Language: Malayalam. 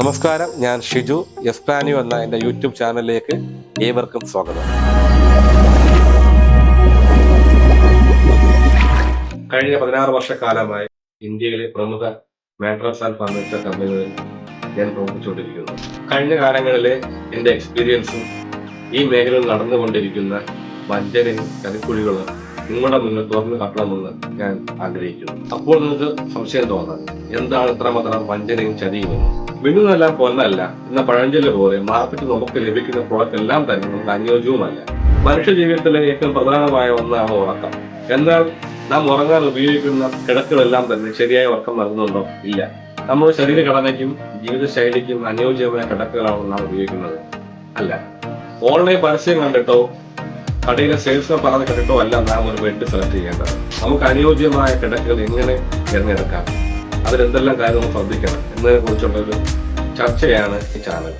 നമസ്കാരം ഞാൻ ഷിജു. എസ്പാനിയോ എന്ന എന്റെ യൂട്യൂബ് ചാനലിലേക്ക് ഏവർക്കും സ്വാഗതം. കഴിഞ്ഞ പതിനാറ് വർഷക്കാലമായി ഇന്ത്യയിലെ പ്രമുഖ മാട്രസ് ആൻഡ് ഫർണിച്ചർ കമ്പനികളിൽ ഞാൻ പ്രവർത്തിച്ചുകൊണ്ടിരിക്കുന്നു. കഴിഞ്ഞ കാലങ്ങളിലെ എന്റെ എക്സ്പീരിയൻസും ഈ മേഖലയിൽ നടന്നുകൊണ്ടിരിക്കുന്ന വഞ്ചനയും കരിക്കുഴികളും നിങ്ങളുടെ മുന്നിൽ തുറന്നു കാട്ടണമെന്ന് ഞാൻ ആഗ്രഹിക്കുന്നു. അപ്പോൾ നിങ്ങൾക്ക് സംശയം തോന്നാം എന്താണ് ഇത്രമാത്രം വഞ്ചനയും ചതിയും എന്ന് പൊന്നല്ല എന്ന പഴഞ്ചൊല്ല് പോലെ മാർക്കറ്റ് നമുക്ക് ലഭിക്കുന്ന പ്രോഡക്റ്റ് എല്ലാം തന്നെ നമുക്ക് അനുയോജ്യവുമല്ല. മനുഷ്യ ജീവിതത്തിലെ ഏറ്റവും പ്രധാനമായ ഒന്നാണ് ഉറക്കം. എന്നാൽ നാം ഉറങ്ങാൻ ഉപയോഗിക്കുന്ന കിടക്കുകളെല്ലാം തന്നെ ശരിയായ ഉറക്കം നൽകുന്നുണ്ടോ? ഇല്ല. നമ്മുടെ ശരീരഘടനയ്ക്കും ജീവിതശൈലിക്കും അനുയോജ്യമായ കിടക്കുകളാണ് നാം ഉപയോഗിക്കുന്നത്. അല്ല. ഓൺലൈൻ പരസ്യം കണ്ടിട്ടോ കടയിലെ സെയിൽസ്മാൻ പറഞ്ഞ് കണ്ടിട്ടോ അല്ല നാം ഒരു ബെഡ് സെലക്ട് ചെയ്യേണ്ടത് നമുക്ക് അനുയോജ്യമായ കിടക്കുകൾ എങ്ങനെ തിരഞ്ഞെടുക്കാം? അതിലെന്തെല്ലാം കാര്യം നമ്മൾ ശ്രദ്ധിക്കണം എന്നതിനെ കുറിച്ചുള്ളൊരു ചർച്ചയാണ് ഈ ചാനൽ.